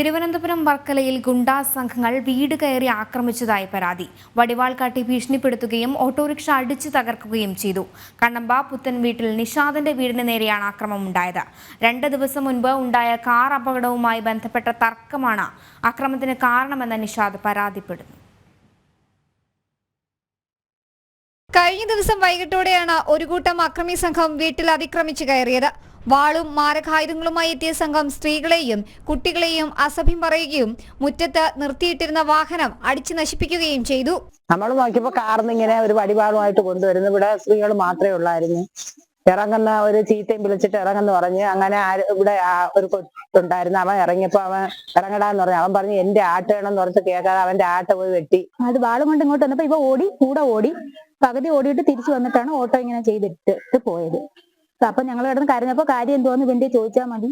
തിരുവനന്തപുരം വർക്കലയിൽ ഗുണ്ടാ സംഘങ്ങൾ വീട് കയറി ആക്രമിച്ചതായി പരാതി. വടിവാൾ കാട്ടി ഭീഷണിപ്പെടുത്തുകയും ഓട്ടോറിക്ഷ അടിച്ചു തകർക്കുകയും ചെയ്തു. കണ്ണമ്പ പുത്തൻ വീട്ടിൽ നിഷാദിന്റെ വീടിന് നേരെയാണ് ആക്രമം ഉണ്ടായത്. രണ്ട് ദിവസം മുൻപ് ഉണ്ടായ കാർ അപകടവുമായി ബന്ധപ്പെട്ട തർക്കമാണ് അക്രമത്തിന് കാരണമെന്ന് നിഷാദ് പരാതിപ്പെടുന്നു. കഴിഞ്ഞ ദിവസം വൈകിട്ടോടെയാണ് ഒരു കൂട്ടം അക്രമി സംഘം വീട്ടിൽ അതിക്രമിച്ചു കയറിയത്. വാളും മാരകായുധങ്ങളുമായി എത്തിയ സംഘം സ്ത്രീകളെയും കുട്ടികളെയും അസഭ്യം പറയുകയും മുറ്റത്ത് നിർത്തിയിട്ടിരുന്ന വാഹനം അടിച്ചു നശിപ്പിക്കുകയും ചെയ്തു. നമ്മൾ നോക്കിയപ്പോ കാർന്ന് ഇങ്ങനെ ഒരു വടിവാളുമായിട്ട് കൊണ്ടുവരുന്നു. ഇവിടെ സ്ത്രീകൾ മാത്രമേ ഉള്ളായിരുന്നു. ഇറങ്ങുന്ന ഒരു ചീത്തയും വിളിച്ചിട്ട് ഇറങ്ങുന്നു പറഞ്ഞ് അങ്ങനെ ഇവിടെ ഒരു കൊച്ചുണ്ടായിരുന്നു അവൻ ഇറങ്ങിയപ്പോ അവൻ ഇറങ്ങടാന്ന് പറഞ്ഞു. അവൻ പറഞ്ഞു എന്റെ ആട്ട് വേണമെന്ന് പറഞ്ഞ് കേൾക്കാതെ അവന്റെ ആട്ട പോയി വെട്ടി. അത് വാളും കൊണ്ട് ഇങ്ങോട്ട് വന്നപ്പോ ഇവ ഓടി കൂടെ ഓടി പകുതി ഓടിയിട്ട് തിരിച്ചു വന്നിട്ടാണ് ഓട്ടോ ഇങ്ങനെ ചെയ്തിട്ട് പോയത്. അപ്പൊ ഞങ്ങൾ കിടന്ന് കരഞ്ഞപ്പോ കാര്യം എന്തോന്ന് വേണ്ടി ചോദിച്ചാൽ മതി.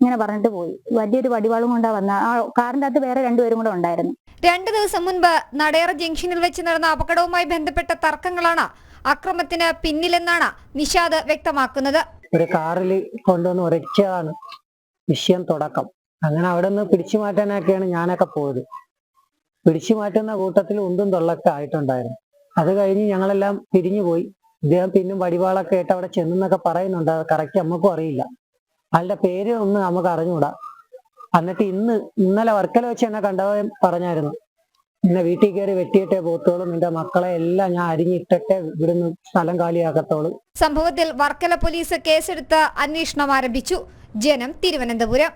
ഇങ്ങനെ പറഞ്ഞിട്ട് പോയി. വലിയൊരു വടിവാളും കൊണ്ടാ വന്ന. ആ കാറിന്റെ അകത്ത് വേറെ രണ്ടുപേരും കൂടെ ഉണ്ടായിരുന്നു. രണ്ടു ദിവസം മുൻപ് നടയറ ജംഗ്ഷനിൽ വെച്ച് നടന്ന അപകടവുമായി ബന്ധപ്പെട്ട തർക്കങ്ങളാണ് അക്രമത്തിന് പിന്നിലെന്നാണ് നിഷാദ് വ്യക്തമാക്കുന്നത്. ഒരു കാറിൽ കൊണ്ടുവന്ന് ഉരച്ചതാണ് വിഷയം തുടക്കം. അങ്ങനെ അവിടെ നിന്ന് പിടിച്ചു മാറ്റാനൊക്കെയാണ് ഞാനൊക്കെ പോയത്. പിടിച്ചു മാറ്റുന്ന കൂട്ടത്തിൽ ഉന്തും തൊള്ളൊക്കെ ആയിട്ടുണ്ടായിരുന്നു. അത് കഴിഞ്ഞ് ഞങ്ങളെല്ലാം പിരിഞ്ഞു പോയി. ഇദ്ദേഹം പിന്നും വടിവാളൊക്കെ ആയിട്ട് അവിടെ ചെന്നെന്നൊക്കെ പറയുന്നുണ്ട്. അത് കറക്റ്റ് നമുക്കും അറിയില്ല. അയാളുടെ പേര് ഒന്ന് നമുക്ക് അറിഞ്ഞൂടാ. എന്നിട്ട് ഇന്ന് ഇന്നലെ വർക്കല വെച്ച് എന്നെ കണ്ടവൻ പറഞ്ഞായിരുന്നു. നിന്നെ വീട്ടിൽ കയറി വെട്ടിയിട്ടേ പോത്തോളൂ നിന്റെ മക്കളെ എല്ലാം ഞാൻ അരിഞ്ഞിട്ടിട്ടേ ഇവിടുന്ന് സ്ഥലം കാലിയാക്കത്തോളൂ. സംഭവത്തിൽ വർക്കല പോലീസ് കേസെടുത്ത് അന്വേഷണം ആരംഭിച്ചു. ജനം തിരുവനന്തപുരം.